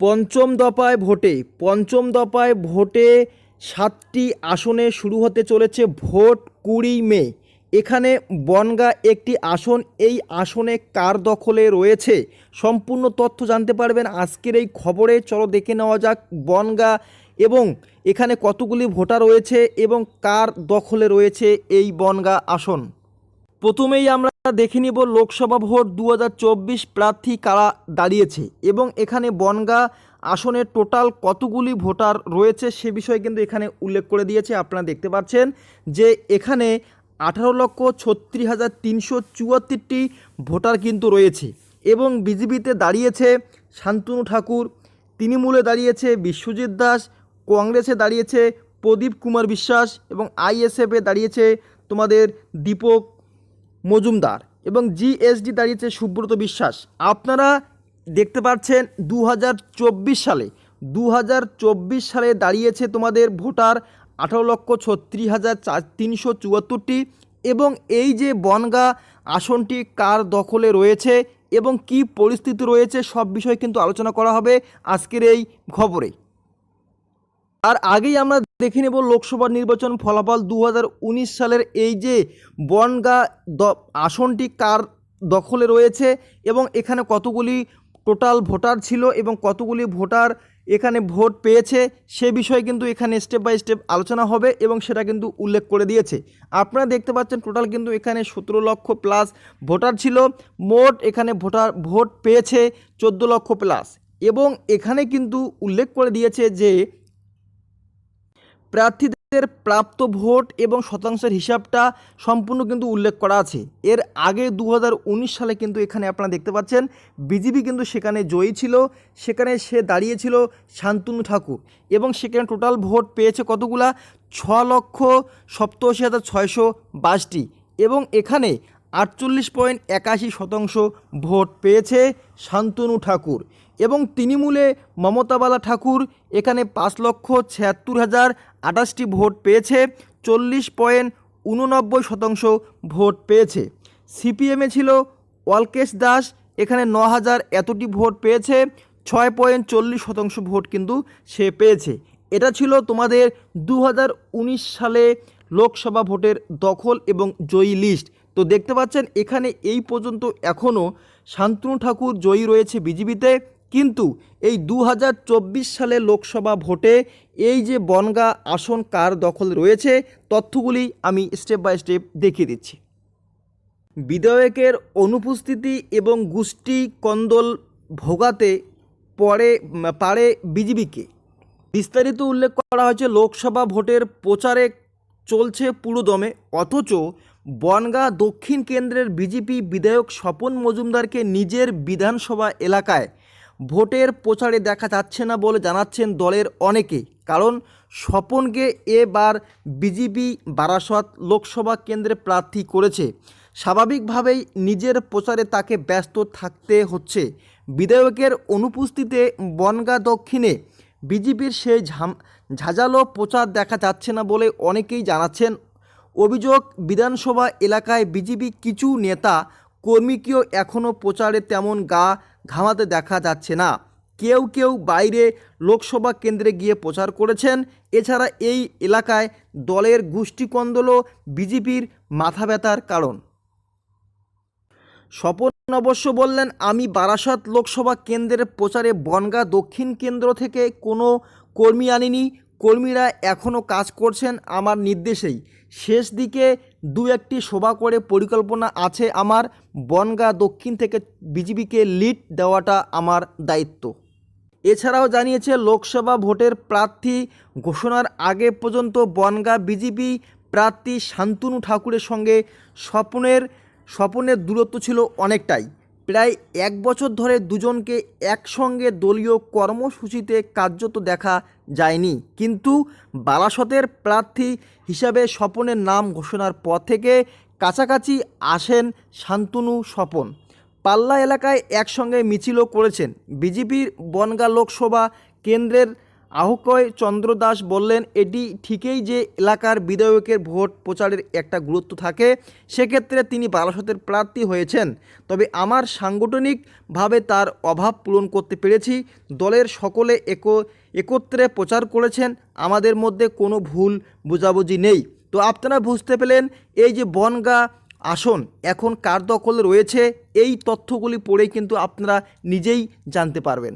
পঞ্চম দফায় ভোটে, পঞ্চম দফায় ভোটে সাতটি আসনে শুরু হতে চলেছে ভোট কুড়ি মে। এখানে বনগা একটি আসন, এই আসনে কার দখলে রয়েছে? সম্পূর্ণ তথ্য জানতে পারবেন আজকের এই খবরে। চলো দেখে নেওয়া যাক বনগা এবং এখানে কতগুলি ভোটার রয়েছে এবং কার দখলে রয়েছে এই বনগা আসন। প্রথমেই আমরা দেখে নিব লোকসভা ভোট দু হাজার চব্বিশ প্রার্থী কারা দাঁড়িয়েছে এবং এখানে বনগা আসনে টোটাল কতগুলি ভোটার রয়েছে সে বিষয়ে কিন্তু এখানে উল্লেখ করে দিয়েছে আপনারা দেখতে পাচ্ছেন যে এখানে আঠারো লক্ষ ছত্রিশ হাজার তিনশো চুয়াত্তরটি ভোটার কিন্তু রয়েছে এবং বিজেপিতে দাঁড়িয়েছে শান্তনু ঠাকুর, তৃণমূলে দাঁড়িয়েছে বিশ্বজিৎ দাস, কংগ্রেসে দাঁড়িয়েছে প্রদীপ কুমার বিশ্বাস এবং আইএসএফে দাঁড়িয়েছে তোমাদের দীপক মজুমদার এবং জিএসডি দাঁড়িয়েছে সুব্রত বিশ্বাস। আপনারা দেখতে পাচ্ছেন দু হাজার চব্বিশ সালে দু হাজার চব্বিশ সালে দাঁড়িয়েছে তোমাদের ভোটার আঠারো লক্ষ ছত্রিশ হাজার তিনশো চুয়াত্তরটি এবং এই যে বনগা আসনটি কার দখলে রয়েছে এবং কি পরিস্থিতি রয়েছে সব বিষয়ে কিন্তু আলোচনা করা হবে আজকের এই খবরে। আর আগেই আমরা দেখে নেব লোকসভা নির্বাচন ফলাফল দু হাজার উনিশ সালের এই যে বনগা আসনটি কার দখলে রয়েছে এবং এখানে কতগুলি টোটাল ভোটার ছিল এবং কতগুলি ভোটার এখানে ভোট পেয়েছে, সে বিষয়ে কিন্তু এখানে স্টেপ বাই স্টেপ আলোচনা হবে এবং সেটা কিন্তু উল্লেখ করে দিয়েছে। আপনারা দেখতে পাচ্ছেন টোটাল কিন্তু এখানে সতেরো লক্ষ প্লাস ভোটার ছিল, মোট এখানে ভোটার, ভোট পেয়েছে চোদ্দ লক্ষ প্লাস এবং এখানে কিন্তু উল্লেখ করে দিয়েছে যে প্রার্থীদের প্রাপ্ত ভোট এবং শতাংশের হিসাবটা সম্পূর্ণ কিন্তু উল্লেখ করা আছে। এর আগে দু হাজার উনিশ সালে কিন্তু এখানে আপনারা দেখতে পাচ্ছেন, বিজেপি কিন্তু সেখানে জয়ী ছিল, সেখানে সে দাঁড়িয়েছিল শান্তনু ঠাকুর এবং সেখানে টোটাল ভোট পেয়েছে কতগুলা? ছ লক্ষ সপ্তাশি হাজার ছয়শো বাইশটি এবং এখানে আটচল্লিশ পয়েন্ট একাশি শতাংশ ভোট পেয়েছে শান্তনু ঠাকুর। এবং তৃণমূলে মমতাবালা ঠাকুর এখানে পাঁচ লক্ষ ছিয়াত্তর হাজার আঠাশটি ভোট পেয়েছে, চল্লিশ পয়েন্ট উননব্বই শতাংশ ভোট পেয়েছে। সিপিএমে ছিল অলকেশ দাস, এখানে ন হাজার এতটি ভোট পেয়েছে, ছয় পয়েন্ট চল্লিশ শতাংশ ভোট কিন্তু সে পেয়েছে। এটা ছিল তোমাদের দু হাজার উনিশ সালে লোকসভা ভোটের দখল এবং জয়ী লিস্ট। তো দেখতে পাচ্ছেন, এখানে এই পর্যন্ত এখনও শান্তনু ঠাকুর জয়ী রয়েছে বিজেপিতে। কিন্তু এই দু সালে লোকসভা ভোটে এই যে বনগা আসন কার দখল রয়েছে, তথ্যগুলি আমি স্টেপ বাই স্টেপ দেখিয়ে দিচ্ছি। বিধায়কের অনুপস্থিতি এবং গোষ্ঠী কন্দল ভোগাতে পরে পারে বিজেপিকে। বিস্তারিত উল্লেখ করা হয়েছে, লোকসভা ভোটের প্রচারে চলছে পুরোদমে, অথচ বনগা দক্ষিণ কেন্দ্রের বিজেপি বিধায়ক স্বপন মজুমদারকে নিজের বিধানসভা এলাকায় ভোটের প্রচারে দেখা যাচ্ছে না বলে জানাচ্ছেন দলের অনেকে। কারণ স্বপনকে এবার বিজেপি বারাসত লোকসভা কেন্দ্রে প্রার্থী করেছে। স্বাভাবিকভাবেই নিজের প্রচারে তাকে ব্যস্ত থাকতে হচ্ছে। বিধায়কের অনুপস্থিতিতে বনগা দক্ষিণে বিজেপির সেই ঝাম, ঝাঁঝালো প্রচার দেখা যাচ্ছে না বলে অনেকেই জানাচ্ছেন। অভিযোগ, বিধানসভা এলাকায় বিজেপি কিছু নেতা কর্মীকেও এখনও প্রচারে তেমন গা ঘামাতে দেখা যাচ্ছে না। কেউ কেউ বাইরে লোকসভা কেন্দ্রে গিয়ে প্রচার করেছেন। এছাড়া এই এলাকায় দলের গোষ্ঠীকন্দলও বিজেপির মাথা ব্যথার কারণ। স্বপন অবশ্য বললেন, আমি বারাসাত লোকসভা কেন্দ্রের প্রচারে বনগা দক্ষিণ কেন্দ্র থেকে কোনো কর্মী আনিনি। কর্মীরা এখনও কাজ করছেন আমার নির্দেশেই। শেষ দিকে দু একটি সভা করে পরিকল্পনা আছে আমার। বনগা দক্ষিণ থেকে বিজেপিকে লিড দেওয়াটা আমার দায়িত্ব। এছাড়াও জানিয়েছে লোকসভা ভোটের প্রার্থী ঘোষণার আগে পর্যন্ত বনগা বিজেপি প্রার্থী শান্তনু ঠাকুরের সঙ্গে স্বপনের স্বপনের দূরত্ব ছিল অনেকটাই। প্রায় এক বছর ধরে দুজনকে একসঙ্গে দলীয় কর্মসূচিতে কার্যত দেখা যায়নি। কিন্তু বালাসতের প্রার্থী হিসাবে স্বপনের নাম ঘোষণার পর থেকে কাছাকাছি আসেন শান্তনু স্বপন। পাল্লা এলাকায় একসঙ্গে মিছিলও করেছেন। বিজেপির বনগা লোকসভা কেন্দ্রের আহকয় চন্দ্র দাস বললেন, এটি ঠিকই যে এলাকার বিধায়কের ভোট প্রচারের একটা গুরুত্ব থাকে, সেক্ষেত্রে তিনি বারাসতের প্রার্থী হয়েছেন। তবে আমার সাংগঠনিকভাবে তার অভাব পূরণ করতে পেরেছি। দলের সকলে এক, একত্রে প্রচার করেছেন। আমাদের মধ্যে কোনো ভুল বোঝাবুঝি নেই। তো আপনারা বুঝতে পেলেন, এই যে বনগা আসন এখন কার দখলে রয়েছে, এই তথ্যগুলি পড়েই কিন্তু আপনারা নিজেই জানতে পারবেন।